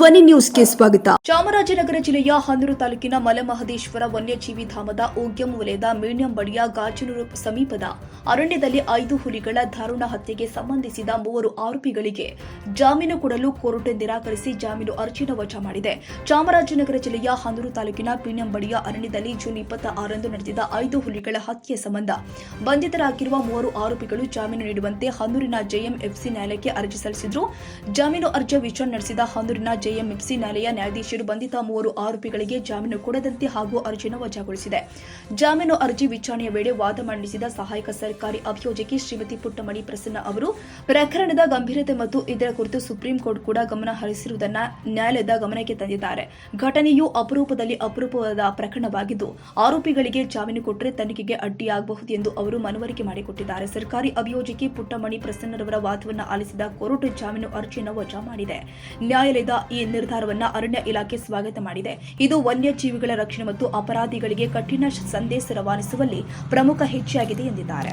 ಧ್ವನಿ ನ್ಯೂಸ್ಗೆ ಸ್ವಾಗತ. ಚಾಮರಾಜನಗರ ಜಿಲ್ಲೆಯ ಹನೂರು ತಾಲೂಕಿನ ಮಲೆಮಹದೇಶ್ವರ ವನ್ಯಜೀವಿ ಧಾಮದ ಉಗ್ಯಂ ವಲಯದ ಮೀಣ್ಯಂಬಡಿಯ ಗಾಜನೂರು ಸಮೀಪದ ಅರಣ್ಯದಲ್ಲಿ ಐದು ಹುಲಿಗಳ ದಾರುಣ ಹತ್ಯೆಗೆ ಸಂಬಂಧಿಸಿದ ಮೂವರು ಆರೋಪಿಗಳಿಗೆ ಜಾಮೀನು ಕೊಡಲು ಕೋರ್ಟ್ ನಿರಾಕರಿಸಿ ಜಾಮೀನು ಅರ್ಜಿಯನ್ನು ವಜಾ ಮಾಡಿದೆ. ಚಾಮರಾಜನಗರ ಜಿಲ್ಲೆಯ ಹನೂರು ತಾಲೂಕಿನ ಪೀಣ್ಯಂಬಡಿಯ ಅರಣ್ಯದಲ್ಲಿ ಜೂನ್ ಇಪ್ಪತ್ತ ಆರಂದು ನಡೆದಿದ ಐದು ಹುಲಿಗಳ ಹತ್ಯೆ ಸಂಬಂಧ ಬಂಧಿತರಾಗಿರುವ ಮೂವರು ಆರೋಪಿಗಳು ಜಾಮೀನು ನೀಡುವಂತೆ ಹನೂರಿನ ಜೆಎಂಎಫ್ಸಿ ನ್ಯಾಯಾಲಯಕ್ಕೆ ಅರ್ಜಿ ಸಲ್ಲಿಸಿದ್ರು. ಜಾಮೀನು ಅರ್ಜಿಯ ವಿಚಾರಣೆ ನಡೆಸಿದ ಹನ್ನೂರಿನ ಜೆಎಂಎಫ್ಸಿ ನ್ಯಾಯಾಲಯ ನ್ಯಾಯಾಧೀಶರು ಬಂಧಿತ ಮೂವರು ಆರೋಪಿಗಳಿಗೆ ಜಾಮೀನು ಕೊಡದಂತೆ ಹಾಗೂ ಅರ್ಜಿಯನ್ನು ವಜಾಗೊಳಿಸಿದೆ. ಜಾಮೀನು ಅರ್ಜಿ ವಿಚಾರಣೆಯ ವೇಳೆ ವಾದ ಮಂಡಿಸಿದ ಸಹಾಯಕ ಸರ್ಕಾರಿ ಅಭಿಯೋಜಕಿ ಶ್ರೀಮತಿ ಪುಟ್ಟಮಣಿ ಪ್ರಸನ್ನ ಅವರು, ಪ್ರಕರಣದ ಗಂಭೀರತೆ ಮತ್ತು ಇದರ ಕುರಿತು ಸುಪ್ರೀಂ ಕೋರ್ಟ್ ಕೂಡ ಗಮನ ಹರಿಸಿರುವುದನ್ನು ನ್ಯಾಯಾಲಯದ ಗಮನಕ್ಕೆ ತಂದಿದ್ದಾರೆ. ಘಟನೆಯು ಅಪರೂಪದಲ್ಲಿ ಅಪರೂಪವಾದ ಪ್ರಕರಣವಾಗಿದ್ದು, ಆರೋಪಿಗಳಿಗೆ ಜಾಮೀನು ಕೊಟ್ಟರೆ ತನಿಖೆಗೆ ಅಡ್ಡಿಯಾಗಬಹುದು ಎಂದು ಅವರು ಮನವರಿಕೆ ಮಾಡಿಕೊಟ್ಟಿದ್ದಾರೆ. ಸರ್ಕಾರಿ ಅಭಿಯೋಜಕಿ ಪುಟ್ಟಮಣಿ ಪ್ರಸನ್ನರವರ ವಾದವನ್ನು ಆಲಿಸಿದ ಕೋರ್ಟ್ ಜಾಮೀನು ಅರ್ಜಿಯನ್ನು ವಜಾ ಮಾಡಿದೆ. ನ್ಯಾಯಾಲಯದ ಈ ನಿರ್ಧಾರವನ್ನು ಅರಣ್ಯ ಇಲಾಖೆ ಸ್ವಾಗತ ಮಾಡಿದೆ. ಇದು ವನ್ಯಜೀವಿಗಳ ರಕ್ಷಣೆ ಮತ್ತು ಅಪರಾಧಿಗಳಿಗೆ ಕಠಿಣ ಸಂದೇಶ ರವಾನಿಸುವಲ್ಲಿ ಪ್ರಮುಖ ಹೆಜ್ಜೆಯಾಗಿದೆ ಎಂದಿದ್ದಾರೆ.